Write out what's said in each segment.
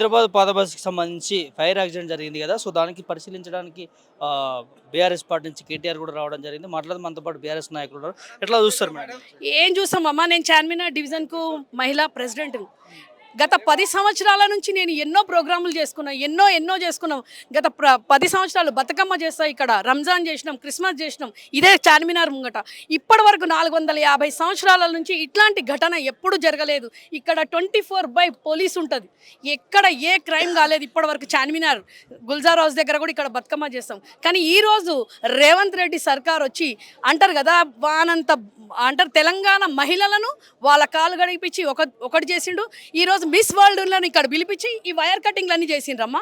హైదరాబాద్ పాత సంబంధించి fire accident జరిగింది కదా. సో దానికి పరిశీలించడానికి బీఆర్ఎస్ పార్టీ నుంచి కేటీఆర్ కూడా రావడం జరిగింది. మాట్లాడదు మనతో పాటు బీఆర్ఎస్ నాయకులు ఎట్లా చూస్తారు మేడం? ఏం చూస్తామమ్మా నేను చార్మినార్ డివిజన్కు మహిళా ప్రెసిడెంట్ గత పది సంవత్సరాల నుంచి నేను ఎన్నో ప్రోగ్రాములు చేసుకున్నా ఎన్నో ఎన్నో చేసుకున్నాం. గత ప్ర పది సంవత్సరాలు బతుకమ్మ చేస్తా ఇక్కడ రంజాన్ చేసినాం క్రిస్మస్ చేసినాం. ఇదే చార్మినార్ ముంగట. ఇప్పటి వరకు నాలుగు వందల యాభై సంవత్సరాల నుంచి ఇట్లాంటి ఘటన ఎప్పుడు జరగలేదు. ఇక్కడ ట్వంటీ ఫోర్ బై పోలీస్ ఉంటుంది. ఎక్కడ ఏ క్రైమ్ కాలేదు ఇప్పటి వరకు చార్మినార్. గుల్జార్ హౌస్ దగ్గర కూడా ఇక్కడ బతుకమ్మ చేస్తాం. కానీ ఈరోజు రేవంత్ రెడ్డి సర్కార్ వచ్చి అంటారు కదా వానంత అంటారు తెలంగాణ మహిళలను వాళ్ళ కాలు గడిపించి ఒక ఒకటి చేసిండు. ఈరోజు మిస్ వరల్డ్లను ఇక్కడ పిలిపించి ఈ వైర్ కటింగ్లు చేసిండ్రమ్మ చేసిండ్రమ్మా.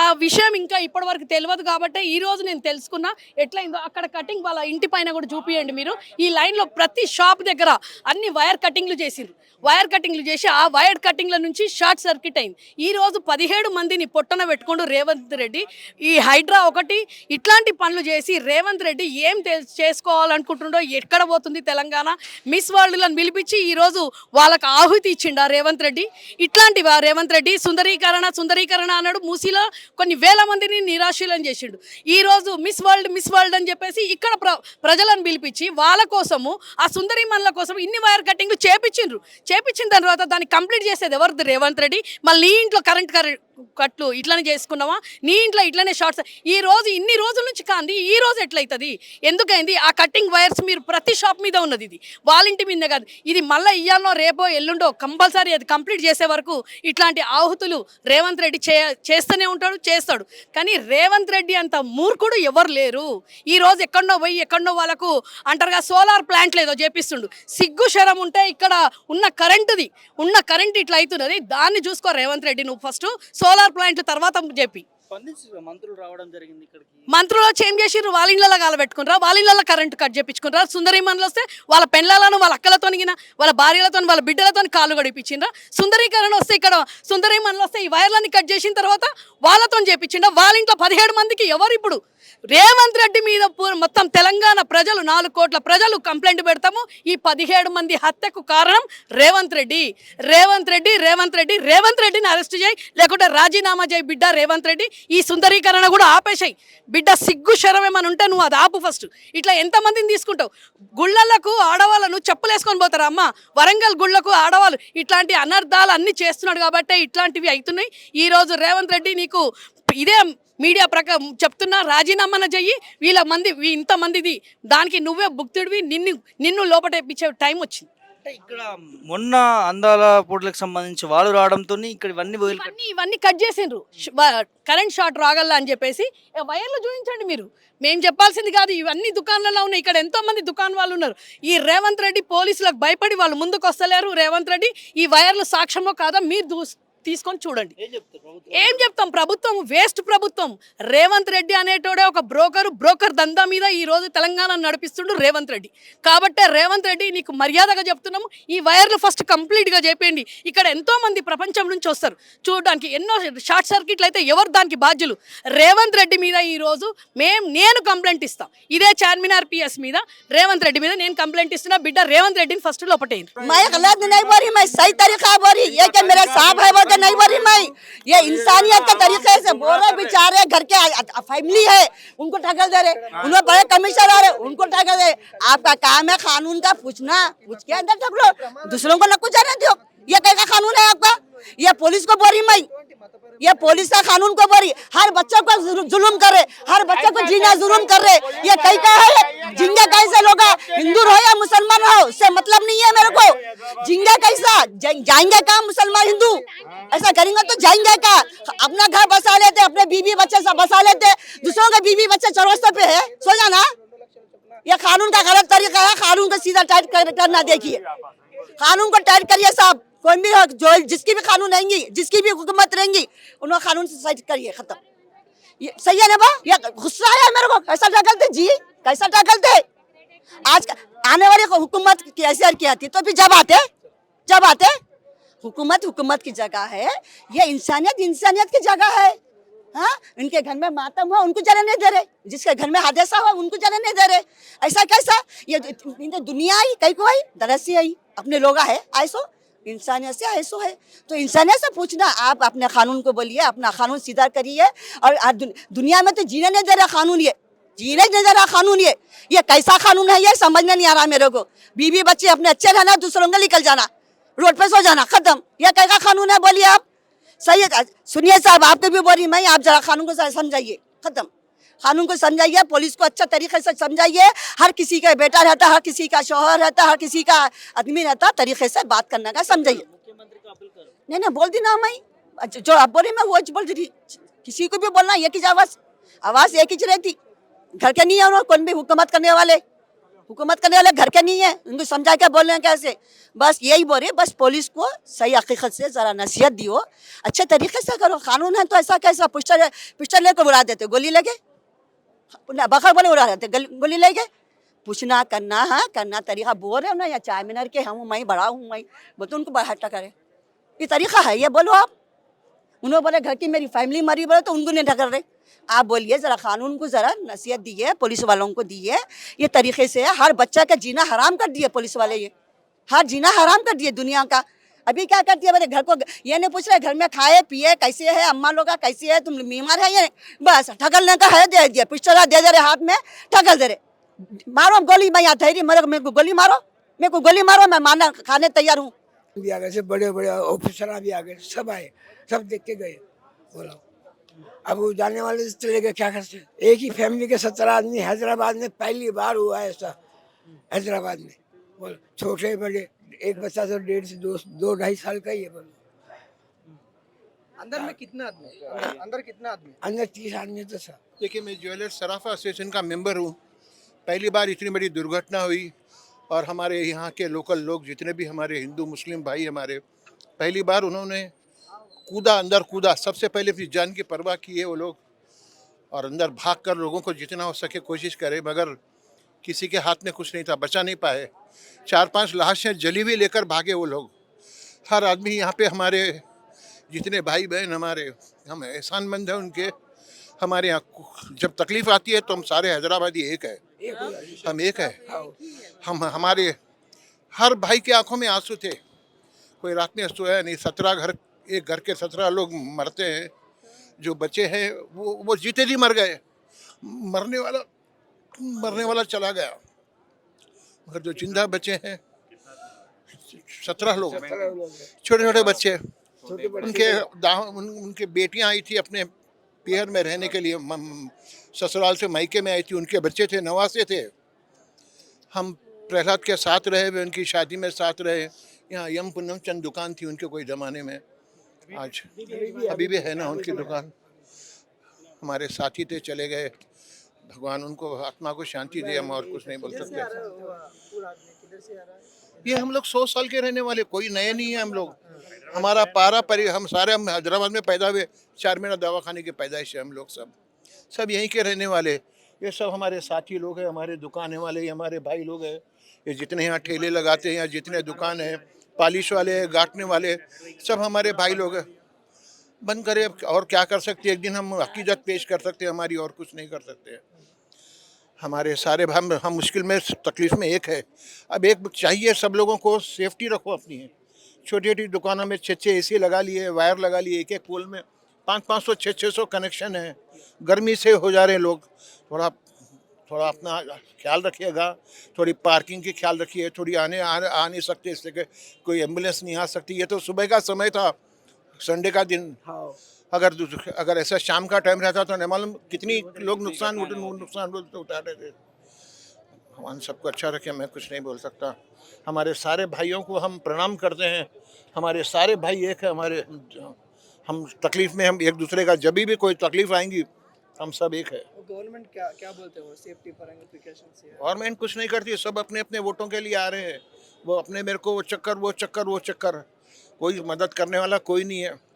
ఆ విషయం ఇంకా ఇప్పటి వరకు తెలియదు కాబట్టి ఈ రోజు నేను తెలుసుకున్నా ఎట్లయిందో. అక్కడ కటింగ్ వాళ్ళ ఇంటి పైన కూడా చూపియండి మీరు. ఈ లైన్లో ప్రతి షాప్ దగ్గర అన్ని వైర్ కటింగ్లు చేసిండ్రు. వైర్ కటింగ్లు చేసి ఆ వైర్ కటింగ్ల నుంచి షార్ట్ సర్క్యూట్ అయింది. ఈ రోజు పదిహేడు మందిని పొట్టన పెట్టుకుంటూ రేవంత్ రెడ్డి. ఈ హైడ్రా ఒకటి ఇట్లాంటి పనులు చేసి రేవంత్ రెడ్డి ఏం తె చేసుకోవాలనుకుంటుండో ఎక్కడ పోతుంది తెలంగాణ తెలంగాణ మిస్ వరల్డ్లను పిలిపించి ఈరోజు వాళ్ళకు ఆహుతి ఇచ్చిండా రేవంత్ రెడ్డి. ఇట్లాంటివా రేవంత్ రెడ్డి సుందరీకరణ సుందరీకరణ అన్నాడు. మూసీలో కొన్ని వేల మందిని నిరాశీలం చేసిండు. ఈరోజు మిస్ వరల్డ్ మిస్ వరల్డ్ అని చెప్పేసి ఇక్కడ ప్ర ప్రజలను పిలిపించి వాళ్ళ కోసము ఆ సుందరి కోసం ఇన్ని వైర్ కటింగ్లు చేపించిండ్రు. చేపించిన తర్వాత దాన్ని కంప్లీట్ చేసేది ఎవరిది? రేవంత్ రెడ్డి. మళ్ళీ ఇంట్లో కరెంట్ కరెంట్ కట్లు ఇట్లనే చేసుకున్నావా? నీ ఇంట్లో ఇట్లనే షార్ట్స్. ఈ రోజు ఇన్ని రోజుల నుంచి కాంది ఈ రోజు ఎట్లయితుంది? ఎందుకైంది? ఆ కట్టింగ్ వైర్స్ మీరు ప్రతి షాప్ మీద ఉన్నది ఇది. వాళ్ళ ఇంటి మీద కాదు. ఇది మళ్ళీ ఇయ్యాలో రేపో ఎల్లుండో కంపల్సరీ అది కంప్లీట్ చేసే వరకు ఇట్లాంటి ఆహుతులు రేవంత్ రెడ్డి చే చేస్తూనే ఉంటాడు చేస్తాడు. కానీ రేవంత్ రెడ్డి అంత మూర్ఖుడు ఎవరు లేరు. ఈ రోజు ఎక్కడనో పోయి ఎక్కడనో వాళ్ళకు అంటారుగా సోలార్ ప్లాంట్ లేదో చేపిస్తుండు. సిగ్గు శరం ఉంటే ఇక్కడ ఉన్న కరెంటుది. ఉన్న కరెంట్ ఇట్లా అవుతున్నది దాన్ని చూసుకో రేవంత్ రెడ్డి నువ్వు ఫస్ట్. సోలార్ ప్లాంట్ తర్వాత చెప్పి. మంత్రులు వచ్చి ఏం చేసిర్రు? వాళ్ళ ఇళ్ళలో కాలబెట్టుకున్నారా వాళ్ళ ఇళ్ళలో కరెంట్ కట్ చేపించుకున్నారా? సుందరి మనలు వస్తే వాళ్ళ పెళ్ళాలను వాళ్ళ అక్కలతో వాళ్ళ భార్యలతో వాళ్ళ బిడ్డలతో కాళ్ళు గడిపించిండ్రా సుందరీకరణ వస్తే ఇక్కడ సుందరి మనలు వస్తే ఈ వైర్లన్నీ కట్ చేసిన తర్వాత వాళ్ళతో చేపించిండ్రా? వాళ్ళ ఇంట్లో పదిహేడు మందికి ఎవరు ఇప్పుడు రేవంత్ రెడ్డి మీద మొత్తం తెలంగాణ ప్రజలు నాలుగు కోట్ల ప్రజలు కంప్లైంట్ పెడతాము. ఈ పదిహేడు మంది హత్యకు కారణం రేవంత్ రెడ్డి. రేవంత్ రెడ్డి రేవంత్ రెడ్డి రేవంత్ రెడ్డిని అరెస్ట్ చేయి. లేకుంటే రాజీనామా చేయి బిడ్డ రేవంత్ రెడ్డి. ఈ సుందరీకరణ కూడా ఆపేసాయి. బిడ్డ సిగ్గు శరమేమని ఉంటే నువ్వు అది ఆపు ఫస్ట్. ఇట్లా ఎంతమందిని తీసుకుంటావు? గుళ్ళలకు ఆడవాళ్ళను చెప్పులేసుకొని పోతారు అమ్మ? వరంగల్ గుళ్ళకు ఆడవాళ్ళు. ఇట్లాంటి అనర్థాలు అన్నీ చేస్తున్నాడు కాబట్టి ఇట్లాంటివి అవుతున్నాయి. ఈ రోజు రేవంత్ రెడ్డి నీకు ఇదే మీడియా ప్రకారం చెప్తున్నా రాజీనామాన చెయ్యి. వీళ్ళ మంది ఇంతమందిది దానికి నువ్వే భుక్తుడివి నిన్ను నిన్ను లోపటేపించే టైం వచ్చింది. ఇక్కడ మొన్న అందాల పోటీలకు సంబంధించి వాళ్ళు రావడంతో ఇక్కడ ఇవన్నీ ఇవన్నీ ఇవన్నీ కట్ చేసిండ్రు. కరెంట్ షార్ట్ రాగల అని చెప్పేసి. వైర్లు చూపించండి మీరు. మేము చెప్పాల్సింది కాదు ఇవన్నీ దుకాణాలలో ఉన్నాయి. ఇక్కడ ఎంతో మంది దుకాణం వాళ్ళు ఉన్నారు. ఈ రేవంత్ రెడ్డి పోలీసులకు భయపడి వాళ్ళు ముందుకు వస్తలేరు రేవంత్ రెడ్డి ఈ వైర్లు సాక్ష్యమో కాదా మీరు దూస్ తీసుకొని చూడండి. ఏం చెప్తాం? ప్రభుత్వం వేస్ట్ ప్రభుత్వం. రేవంత్ రెడ్డి అనేటోడే ఒక బ్రోకర్ బ్రోకర్ దందా మీద ఈ రోజు తెలంగాణ నడిపిస్తుండు రేవంత్ రెడ్డి. కాబట్టే రేవంత్ రెడ్డి నీకు మర్యాదగా చెప్తున్నాము ఈ వైర్లు ఫస్ట్ కంప్లీట్గా చేపేయండి. ఇక్కడ ఎంతో మంది ప్రపంచం నుంచి వస్తారు. చూడడానికి ఎన్నో షార్ట్ సర్క్యూట్లు అయితే ఎవరు దానికి బాధ్యులు? రేవంత్ రెడ్డి మీద ఈ రోజు మేం నేను కంప్లైంట్ ఇస్తాం. ఇదే చార్మినార్ పిఎస్ మీద రేవంత్ రెడ్డి మీద నేను కంప్లైంట్ ఇస్తున్నా బిడ్డ రేవంత్ రెడ్డిని ఫస్ట్ లోపటేయండి. कि है नहीं बोली मैं। ये इंसानियत के तरीके से बोल रहे बेचारे घर के फैमिली है उनको ठगल दे रहे। उन्हें बड़े कमिश्नर आ रहे उनको ठगल दे। आपका काम है कानून का पूछना पूछ के अंदर टक लो दूसरों को न कुछ जाने दो। ये कैसा कानून है आपका? ये पुलिस को बोल रही मैं। ये पुलिस का कानून को बोल रही हर बच्चे को जुल- जुल्म कर रहे हर बच्चे को जीना जुल्म कर रहे। ये कई का है जिंगे कैसे लोग हिंदू हो या मुसलमान हो उससे मतलब नहीं है मेरे को। जिंगे कैसा? जाएँगे कहा मुसलमान हिंदू? ऐसा करेंगे तो जाएँगे क्या अपना घर बसा लेते अपने बीवी बच्चे सब बसा लेते दूसरों के बीवी बच्चे चौरस्ते पे है। सो जाना ये कानून का गलत तरीका है कानून को सीधा टाइट करना देखिए। कानून को टाइट करिए साहब कोई भी जो जिसकी भी कानून रहेंगी, जिसकी भी हुकूमत रहेंगी उन्होंने कानून से साइड करिए, खत्म। ये सही है ना बा? ये गुस्सा आया मेरे को, कैसा टकलते जी, कैसा टकलते आज का- आने वाली हुकूमत कैसे की आती तो भी जब आते जब आते हुकूमत हुकूमत की जगह है, ये इंसानियत इंसानियत की जगह है। हाँ इनके घर में मातम हो, उनको जाने नहीं दे रहे। जिसके घर में हादसा हो उनको जाने नहीं दे रहे। ऐसा कैसा? ये दुनिया आई कई को आई? दरस से आई अपने लोग है ऐसो इंसानियत से ऐसो है। तो इंसानियत से पूछना, आप अपने कानून को बोलिए, अपना कानून सीधा करिए और दुन- दुनिया में तो जीने नहीं दे रहा कानून ये। जीने नहीं दे रहा कानून ये। ये कैसा कानून है ये? समझने नहीं आ रहा मेरे को। बीवी बच्चे अपने अच्छे रहना, दूसरों का निकल जाना। रोड पे सो जाना, खत्म। ये कैसा कानून है बोलिए आप। सही है, सुनिए साहब आपके भी बोल रही मैं आप जरा कानून को समझाइए। खत्म। कानून को समझाइए पुलिस को अच्छा तरीके से समझाइए। हर किसी का बेटा रहता हर किसी का शोहर रहता हर किसी का आदमी रहता तरीके से बात करने का समझाइए। नहीं नहीं बोल दी ना मैं जो आप बोली मैं वो बोल दी थी किसी को भी बोलना एक ही आवाज़। आवाज़ एक ही रहती। घर के नहीं है उन्होंने कौन भी हुकूमत करने वाले। हुकूमत करने वाले घर के नहीं है। उनको समझा के बोल रहे हैं कैसे? बस यही बोल रहे बस पुलिस को सही हकीकत से जरा नसीहत दियो। अच्छे तरीके से करो। कानून है तो ऐसा कैसा? पिस्टल पिस्टल लेकर बुला देते गोली लगे बखर बोले उड़ा देते गल- गोली लगे पूछना, करना, है, करना तरीका बोल रहे हो ना, या चाय मिनर के हम मैं बड़ा हूँ, मैं वो तो उनको बढ़ाटा करे। ये तरीका है, ये बोलो आप। उन्होंने बोले, घर की मेरी फैमिली मरी बोले तो उनको नहीं ढकर रहे। आप बोलिए, ज़रा कानून को, ज़रा नसीहत दिए पुलिस वालों को दिए ये तरीके से हर बच्चा का जीना हराम कर दिए पुलिस वाले ये। हर जीना हराम कर दिए दुनिया का। अभी क्या करती है? मेरे घर को ये नहीं पूछ रहे, घर में खाए, पिए, कैसे है, अम्मा लोग कैसे है, तुम बीमार है ये बस ठगलने का है दे दिया, पिस्टल दे दे रहे हाथ में, ठगल दे रहे मारो गोली, मैं यहाँ ठहरी मेरे को गोली मारो, मेरे को गोली मारो, मैं मारना खाने तैयार हूँ। भी आ गए बड़े बड़े ऑफिसर भी आ गए, सब आए, सब देख के गए, बोला। अब वो जाने वाले चले गए क्या करते एक ही फैमिली के सत्रह आदमी, हैदराबाद में पहली बार हुआ ऐसा, हैदराबाद में, बोलो, छोटे, बड़े एक बच्चा तो डेढ़ से दो दो ढाई साल का ही है बोलो अंदर में कितना आदमी? अंदर- अंदर कितना आदमी? अंदर तीस आदमी तो था देखिए मैं ज्वेलर सराफा एसोसिएशन का मेंबर हूँ। पहली बार इतनी बड़ी दुर्घटना हुई और हमारे यहाँ के लोकल लोग जितने भी हमारे हिंदू मुस्लिम भाई हमारे पहली बार उन्होंने कूदा अंदर कूदा। सबसे पहले अपनी जान की परवाह की है वो लोग और अंदर भाग कर लोगों को जितना हो सके कोशिश करे मगर किसी के हाथ में कुछ नहीं था बचा नहीं पाए। चार पाँच लाशें जली हुई लेकर भागे वो लोग। हर आदमी यहाँ पे हमारे, जितने भाई बहन हमारे, हम एहसानमंद हैं उनके। हमारे यहाँ जब तकलीफ़ आती है तो हम सारे हैदराबादी एक है। हम एक है। हम, हमारे, हर भाई के आँखों में आँसू थे। कोई रात में सोया नहीं, सत्रह घर, एक घर के सत्रह लोग मरते हैं। जो बचे हैं, वो वो जीते जी मर गए। मरने वाला मरने वाला चला गया। मगर जो ज़िंदा बचे हैं सत्रह लोग। छोटे छोटे बच्चे। उनके उन, उनके बेटियाँ आई थी अपने पियर में रहने के लिए। ससुराल से मायके में आई थी उनके बच्चे थे नवासे थे। हम प्रहलाद के साथ रहे वे उनकी शादी में साथ रहे। यहाँ यम पुनम चंद दुकान थी उनके कोई ज़माने में। आज अभी भी है ना उनकी दुकान। हमारे साथी थे चले गए। भगवान उनको आत्मा को शांति दे हम और कुछ नहीं बोल सकते। है? ये हम लोग सौ साल के रहने वाले कोई नए नहीं है हम लोग। हमारा पारा परि हम सारे हम हैदराबाद में पैदा हुए चार महीना दवाखाने की पैदाइश है हम लोग सब। सब यहीं के रहने वाले। ये सब हमारे साथी लोग हैं हमारे दुकान वाले ये हमारे भाई लोग हैं। ये जितने यहाँ ठेले लगाते हैं यहाँ जितने दुकान हैं पालिश वाले गाटने वाले सब हमारे भाई लोग हैं। बंद करें और क्या कर सकते हैं? एक दिन हम हकीकत पेश कर सकते हैं हमारी और कुछ नहीं कर सकते हमारे सारे हम हम मुश्किल में तकलीफ़ में एक है। अब एक चाहिए सब लोगों को सेफ्टी रखो अपनी। छोटी छोटी दुकानों में छः छः ए लगा लिए वायर लगा लिए एक एक पोल में पाँच पाँच सौ छः छः सौ कनेक्शन है। गर्मी से हो जा रहे हैं लोग। थोड़ा थोड़ा अपना ख्याल रखिएगा। थोड़ी पार्किंग की ख्याल रखिए। थोड़ी आने आ, आ नहीं सकते इससे कोई एंबुलेंस नहीं आ सकती। ये तो सुबह का समय था। संडे का दिन। हाँ। अगर अगर ऐसा शाम का टाइम रहता तो नहीं मालूम कितनी लोग नुकसान नुकसान उठ- उठा रहे थे। भगवान सबको अच्छा रखे मैं कुछ नहीं बोल सकता। हमारे सारे भाइयों को हम प्रणाम करते हैं। हमारे सारे भाई एक है हमारे हम तकलीफ़ में हम एक दूसरे का जब भी कोई तकलीफ़ आएँगी हम सब एक है। गवर्नमेंट क्या क्या बोलते हो सेफ्टी पर गवर्नमेंट कुछ नहीं करती सब अपने अपने वोटों के लिए आ रहे हैं। वो अपने मेरे को वो चक्कर वो चक्कर वो चक्कर। कोई मदद करने वाला कोई नहीं है।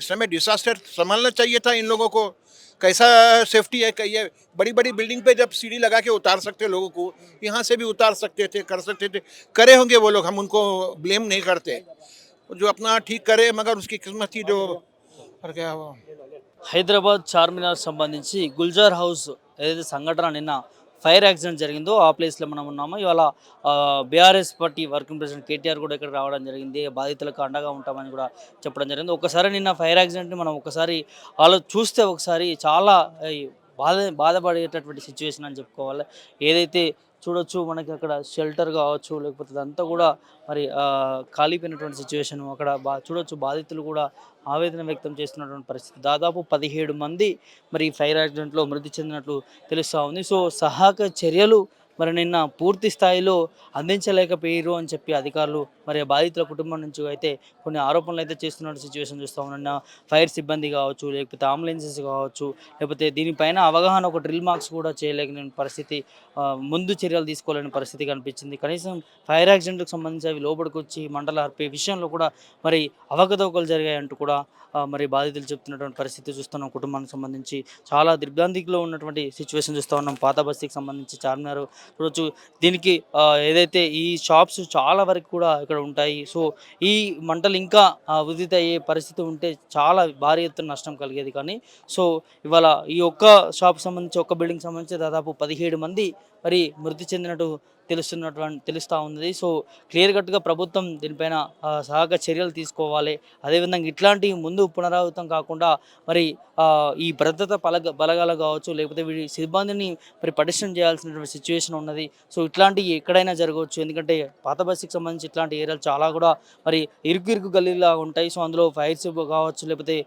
इस समय डिसास्टर संभालना चाहिए था इन लोगों को कैसा सेफ्टी है कही है बड़ी बड़ी बिल्डिंग पे जब सीढ़ी लगा के उतार सकते लोगों को यहाँ से भी उतार सकते थे कर सकते थे करे होंगे वो लोग हम उनको ब्लेम नहीं करते जो अपना ठीक करे मगर उसकी किस्मत थी जो और क्या हुआ హైదరాబాద్ చార్మినార్ సంబంధించి గుల్జార్ హౌస్ ఏదైతే సంఘటన నిన్న ఫైర్ యాక్సిడెంట్ జరిగిందో ఆ ప్లేస్లో మనం ఉన్నాము. ఇవాళ BRS party working president KTR కూడా ఇక్కడ రావడం జరిగింది. బాధితులకు అండగా ఉంటామని కూడా చెప్పడం జరిగింది. ఒకసారి నిన్న ఫైర్ యాక్సిడెంట్ని మనం ఒకసారి వాళ్ళు చూస్తే ఒకసారి చాలా బాధ బాధపడేటటువంటి సిచ్యువేషన్ అని చెప్పుకోవాలి. ఏదైతే చూడొచ్చు మనకి అక్కడ షెల్టర్ కావచ్చు లేకపోతే అదంతా కూడా మరి కాలిపోయినటువంటి సిచ్యువేషన్ అక్కడ బా చూడొచ్చు బాధితులు కూడా ఆవేదన వ్యక్తం చేస్తున్నటువంటి పరిస్థితి. దాదాపు పదిహేడు మంది మరి ఫైర్ యాక్సిడెంట్లో మృతి చెందినట్లు తెలుస్తూ ఉంది. సో సహాయక చర్యలు మరి నిన్న పూర్తి స్థాయిలో అందించలేకపోయారు అని చెప్పి అధికారులు మరి బాధితుల కుటుంబం నుంచి అయితే కొన్ని ఆరోపణలు అయితే చేస్తున్న సిచ్యువేషన్ చూస్తూ ఉన్న. ఫైర్ సిబ్బంది కావచ్చు లేకపోతే అంబులెన్సెస్ కావచ్చు లేకపోతే దీనిపైన అవగాహన ఒక డ్రిల్ మార్క్స్ కూడా చేయలేని పరిస్థితి ముందు చర్యలు తీసుకోలేని పరిస్థితి కనిపించింది. కనీసం ఫైర్ యాక్సిడెంట్కి సంబంధించి అవి లోపలికి వచ్చి మంటలు ఆర్పే విషయంలో కూడా మరి అవకతవకలు జరిగాయంటూ కూడా మరి బాధితులు చెప్తున్నటువంటి పరిస్థితి చూస్తున్నాం. కుటుంబానికి సంబంధించి చాలా దిగ్భ్రాంతిలో ఉన్నటువంటి సిచ్యువేషన్ చూస్తూ ఉన్నాం. పాత బస్తీకి సంబంధించి చార్మినార్ చూడొచ్చు. దీనికి ఏదైతే ఈ షాప్స్ చాలా వరకు కూడా ఇక్కడ ఉంటాయి. సో ఈ మంటలు ఇంకా ఉదిత అయ్యే పరిస్థితి ఉంటే చాలా భారీ ఎత్తున నష్టం కలిగేది కానీ సో ఇవాళ ఈ ఒక్క షాప్ సంబంధించి ఒక్క బిల్డింగ్ సంబంధించి దాదాపు పదిహేడు మంది మరి మృతి చెందినట్టు తెలుస్తున్నటువంటి తెలుస్తూ ఉంది సో క్లియర్ కట్గా ప్రభుత్వం దీనిపైన సహక సహాయక చర్యలు తీసుకోవాలి. అదేవిధంగా ఇట్లాంటి ముందు పునరావృతం కాకుండా మరి ఈ భద్రత బలగ బలగాలు కావచ్చు లేకపోతే వీడి సిబ్బందిని మరి పటిష్టం చేయాల్సినటువంటి సిచ్యువేషన్ ఉన్నది. సో ఇట్లాంటివి ఎక్కడైనా జరగవచ్చు. ఎందుకంటే పాత బస్సుకి సంబంధించి ఇట్లాంటి ఏరియాలు చాలా కూడా మరి ఇరుకు ఇరుకు గల్లీలా ఉంటాయి. సో అందులో ఫైర్స్ కావచ్చు లేకపోతే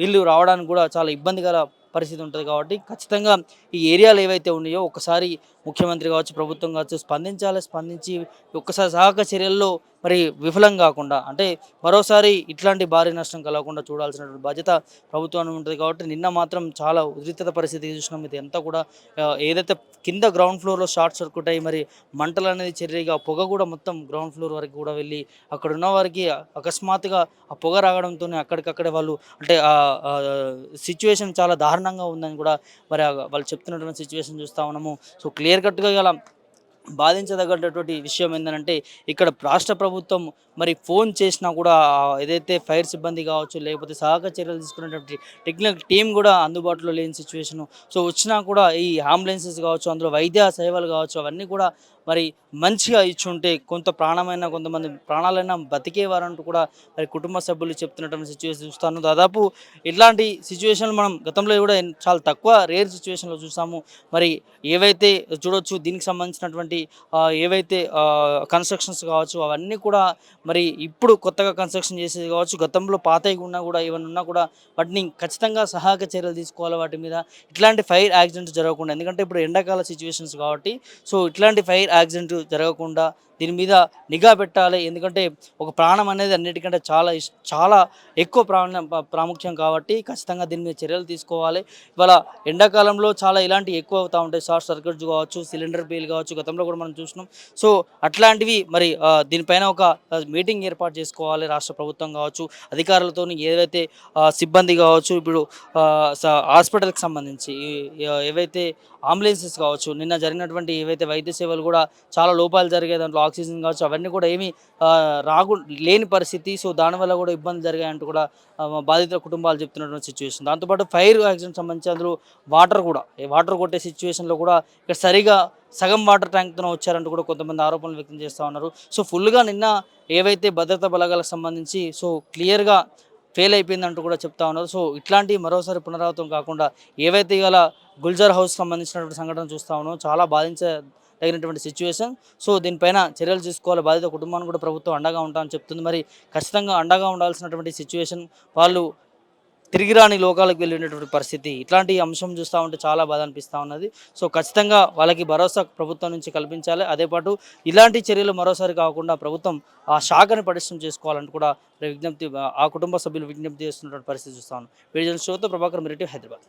వీళ్ళు రావడానికి కూడా చాలా ఇబ్బందికర పరిస్థితి ఉంటుంది కాబట్టి ఖచ్చితంగా ఈ ఏరియాలు ఏవైతే ఉన్నాయో ఒకసారి ముఖ్యమంత్రి కావచ్చు ప్రభుత్వం కావచ్చు స్పందించాలి స్పందించి ఒక్కసారి సహాయక చర్యల్లో మరి విఫలం కాకుండా అంటే మరోసారి ఇట్లాంటి భారీ నష్టం కలగకుండా చూడాల్సినటువంటి బాధ్యత ప్రభుత్వానికి ఉంటుంది కాబట్టి నిన్న మాత్రం చాలా ఉద్రిక్తత పరిస్థితి చూసినాం. ఇది ఎంత కూడా ఏదైతే కింద గ్రౌండ్ ఫ్లోర్లో షార్ట్ సర్క్యూట్ అయ్యి మరి మంటలు అనేది చర్యగా పొగ కూడా మొత్తం గ్రౌండ్ ఫ్లోర్ వరకు కూడా వెళ్ళి అక్కడ ఉన్న వారికి అకస్మాత్తుగా ఆ పొగ రావడంతోనే అక్కడికక్కడే వాళ్ళు అంటే ఆ సిచ్యువేషన్ చాలా దారుణంగా ఉందని కూడా మరి వాళ్ళు చెప్తున్నటువంటి సిచ్యువేషన్ చూస్తూ ఉన్నాము. సో క్లియర్ కట్గా గల బాధించదగ్గటువంటి విషయం ఏంటంటే ఇక్కడ రాష్ట్ర ప్రభుత్వం మరి ఫోన్ చేసినా కూడా ఏదైతే ఫైర్ సిబ్బంది కావచ్చు లేకపోతే సహాయక చర్యలు తీసుకునేటువంటి టెక్నికల్ టీం కూడా అందుబాటులో లేని సిచ్యువేషను. సో వచ్చినా కూడా ఈ అంబులెన్సెస్ కావచ్చు అందులో వైద్య సేవలు కావచ్చు అవన్నీ కూడా మరి మంచిగా ఇచ్చి ఉంటే కొంత ప్రాణమైన కొంతమంది ప్రాణాలైనా బతికేవారంటూ కూడా మరి కుటుంబ సభ్యులు చెప్తున్నటువంటి సిచ్యువేషన్ చూస్తాను. దాదాపు ఇట్లాంటి సిచ్యువేషన్లు మనం గతంలో కూడా చాలా తక్కువ రేర్ సిచ్యువేషన్లో చూసాము. మరి ఏవైతే చూడొచ్చు దీనికి సంబంధించినటువంటి ఏవైతే కన్స్ట్రక్షన్స్ కావచ్చు అవన్నీ కూడా మరి ఇప్పుడు కొత్తగా కన్స్ట్రక్షన్ చేసేది కావచ్చు గతంలో పాతవి ఉన్నా కూడా ఏమైనా ఉన్నా కూడా వాటిని ఖచ్చితంగా సహాయక చర్యలు తీసుకోవాలి వాటి మీద. ఇట్లాంటి ఫైర్ యాక్సిడెంట్స్ జరగకుండా ఎందుకంటే ఇప్పుడు ఎండాకాల సిచ్యువేషన్స్ కాబట్టి సో ఇట్లాంటి ఫైర్ యాక్సిడెంట్ జరగకుండా దీని మీద నిఘా పెట్టాలి. ఎందుకంటే ఒక ప్రాణం అనేది అన్నిటికంటే చాలా ఇష్- చాలా ఎక్కువ ప్రాణ ప్రాముఖ్యం కాబట్టి ఖచ్చితంగా దీని మీద చర్యలు తీసుకోవాలి. ఇవాళ ఎండాకాలంలో చాలా ఇలాంటివి ఎక్కువ అవుతూ ఉంటాయి. షార్ట్ సర్క్యూట్స్ కావచ్చు సిలిండర్ బీల్ కావచ్చు గతంలో కూడా మనం చూసినాం. సో అట్లాంటివి మరి దీనిపైన ఒక మీటింగ్ ఏర్పాటు చేసుకోవాలి. రాష్ట్ర ప్రభుత్వం కావచ్చు అధికారులతో ఏదైతే సిబ్బంది కావచ్చు ఇప్పుడు స- హాస్పిటల్కి సంబంధించి ఏవైతే అంబులెన్సెస్ కావచ్చు నిన్న జరిగినటువంటి ఏవైతే వైద్య సేవలు కూడా చాలా లోపాలు జరిగాయి దాంట్లో ఆక్సిజన్ కావచ్చు అవన్నీ కూడా ఏమీ రాకు రాగు లేని పరిస్థితి. సో దానివల్ల కూడా ఇబ్బంది జరిగాయంటూ కూడా బాధితుల కుటుంబాలు చెప్తున్నటువంటి సిచ్యువేషన్ దాంతోపాటు ఫైర్ యాక్సిడెంట్ సంబంధించి అందులో వాటర్ కూడా ఈ వాటర్ కొట్టే సిచ్యువేషన్లో కూడా ఇక్కడ సరిగా సగం వాటర్ ట్యాంక్తో వచ్చారంటూ కూడా కొంతమంది ఆరోపణలు వ్యక్తం చేస్తూ ఉన్నారు. సో ఫుల్గా నిన్న ఏవైతే భద్రతా బలగాలకు సంబంధించి సో క్లియర్గా ఫెయిల్ అయిపోయిందంటూ కూడా చెప్తా ఉన్నారు. సో ఇట్లాంటి మరోసారి పునరావృతం కాకుండా ఏవైతే ఇవాళ గుల్జర్ హౌస్ సంబంధించినటువంటి సంఘటన చూస్తా ఉన్నాం చాలా బాధించ తగినటువంటి సిచ్యువేషన్. సో దీనిపైన చర్యలు తీసుకోవాలి. బాధిత కుటుంబాన్ని కూడా ప్రభుత్వం అండగా ఉంటామని చెప్తుంది. మరి ఖచ్చితంగా అండగా ఉండాల్సినటువంటి సిచ్యువేషన్ వాళ్ళు తిరిగి రాని లోకాలకు వెళ్ళినటువంటి పరిస్థితి. ఇట్లాంటి అంశం చూస్తూ ఉంటే చాలా బాధ అనిపిస్తూ ఉన్నది. సో ఖచ్చితంగా వాళ్ళకి భరోసా ప్రభుత్వం నుంచి కల్పించాలి. అదేపాటు ఇలాంటి చర్యలు మరోసారి కాకుండా ప్రభుత్వం ఆ శాఖని పటిష్టం చేసుకోవాలని కూడా విజ్ఞప్తి ఆ కుటుంబ సభ్యులు విజ్ఞప్తి చేస్తున్నటువంటి పరిస్థితి చూస్తాను ఉన్నాం. షోతో ప్రభాకర్ మెరిటి హైదరాబాద్.